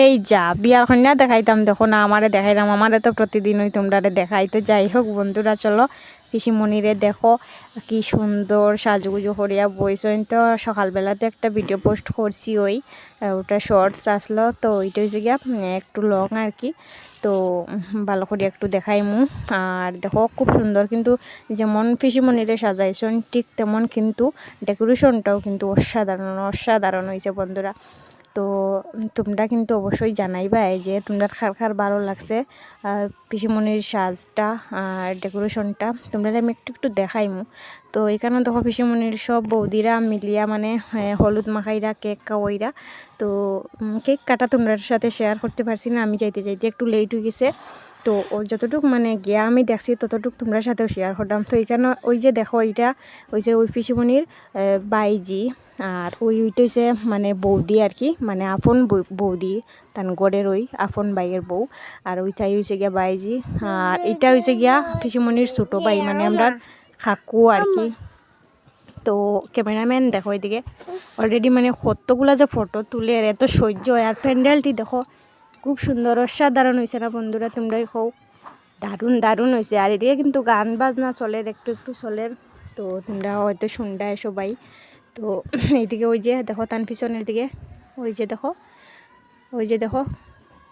এই যা, বিয়ার কন্যা দেখাইতাম দেখো না, আমারে দেখাইলাম, আমারে তো প্রতিদিনই তোমরা দেখাই। তো যাই হোক বন্ধুরা, চলো পিসিমণিরে দেখো কি সুন্দর সাজুগুজু করিয়া বইসইন তো সকালবেলাতে একটা ভিডিও পোস্ট করছি ওই, ওটা শর্টস আসলো, তো ওইটা হয়েছে গিয়া একটু লং আর কি। তো ভালো করে একটু দেখাই মু আর দেখো খুব সুন্দর কিন্তু যেমন পিসিমণিরে সাজাইছেন ঠিক তেমন কিন্তু ডেকোরেশনটাও কিন্তু অসাধারণ অসাধারণ হয়েছে বন্ধুরা। তো তোমরা কিন্তু অবশ্যই জানাইবা যে তোমরা খার খার ভালো লাগছে পিসিমণির সাজটা আর ডেকোরেশনটা। তোমরা আমি একটু একটু দেখাইমু। তো এখানে দেখো পিসিমণির সব বৌদিরা মিলিয়া মানে হলুদ মাখাইরা, কেক খাওয়াইরা তো কেক কাটা তোমরা সাথে শেয়ার করতে পারছি না, আমি যাইতে যাইতে একটু লেট হয়ে গেছে। তো যতটুকু মানে গিয়া আমি দেখছি, ততটুক তোমরা সাথেও শেয়ার করলাম তো এখানে ওই যে দেখো, এইটা ওই যে ওই পিসিমণির বাইজি। আর ওই ওইটা হচ্ছে মানে বৌদি আর কি মানে আপন বৌদি, তান গড়ের ওই আপন বাইয়ের বউ। আর ওইটাই হয়েছে গিয়া বাইজি। আর এটা হয়েছে গিয়া পিসিমণির ছোটো বাই মানে আমরা কাকু আর কি। তো ক্যামেরাম্যান দেখো এদিকে। অলরেডি মানে কতগুলা যে ফটো তুলে আর এত সহ্য হয়। আর প্যান্ডেলটি দেখো খুব সুন্দর, অসাধারণ হয়েছে না বন্ধুরা, তোমরাই হোক দারুণ দারুণ হয়েছে আর এদিকে কিন্তু গান বাজনা চলের, একটু একটু চলের। তো তোমরা হয়তো শুনডায় সবাই। তো এইদিকে ওই যে দেখো, তান পিছনের দিকে, ওই যে দেখো, ওই যে দেখো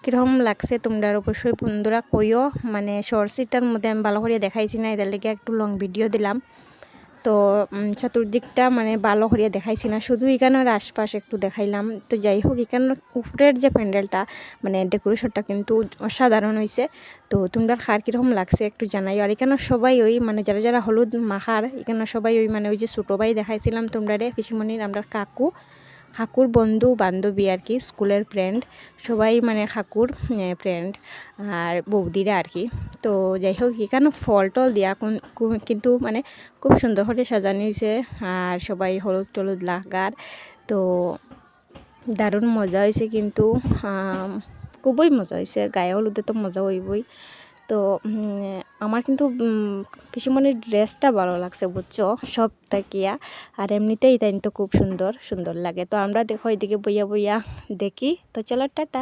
কীরকম লাগছে তোমরা অবশ্যই বন্ধুরা কইও। মানে শর্ট সিটটার মধ্যে আমি ভালো করে দেখাইছি না এদের লেগে একটু লং ভিডিও দিলাম। তো চতুর্দিকটা মানে ভালো করিয়া দেখাইছি না। শুধু এখানের আশপাশ একটু দেখাইলাম। তো যাই হোক, এখানের উপরের যে প্যান্ডেলটা মানে ডেকোরেশনটা কিন্তু অসাধারণ হয়েছে তো তোমরা খার কীরকম লাগছে একটু জানাই আর এখানে সবাই ওই মানে যারা যারা হলুদ মাখার, এখানে সবাই ওই মানে ওই যে ছোটো ভাই দেখাইছিলাম তোমরা রে পিসিমণির আমরা কাকু। কাকুর বন্ধু, বান্ধবী আর কি, স্কুলের ফ্রেন্ড সবাই মানে কাকুর ফ্রেন্ড আর বৌদিরা আর কি। তো যাই হোক, এখানে ফল টল দিয়া কিন্তু মানে খুব সুন্দর করে সাজানো হয়েছে আর সবাই হলুদ টলুদ লাগার। তো দারুণ মজা হয়েছে কিন্তু খুবই মজা হয়েছে, গায়ে হলুদে তো মজা হইবই। তো আমার কিন্তু পিসিমনির ড্রেসটা ভালো লাগছে, বুঝছ? সব তাকিয়া আর এমনিতেই তাই তো খুব সুন্দর সুন্দর লাগে। তো আমরা দেখো, এদিকে বইয়া বইয়া দেখি। তো চলো, টাটা।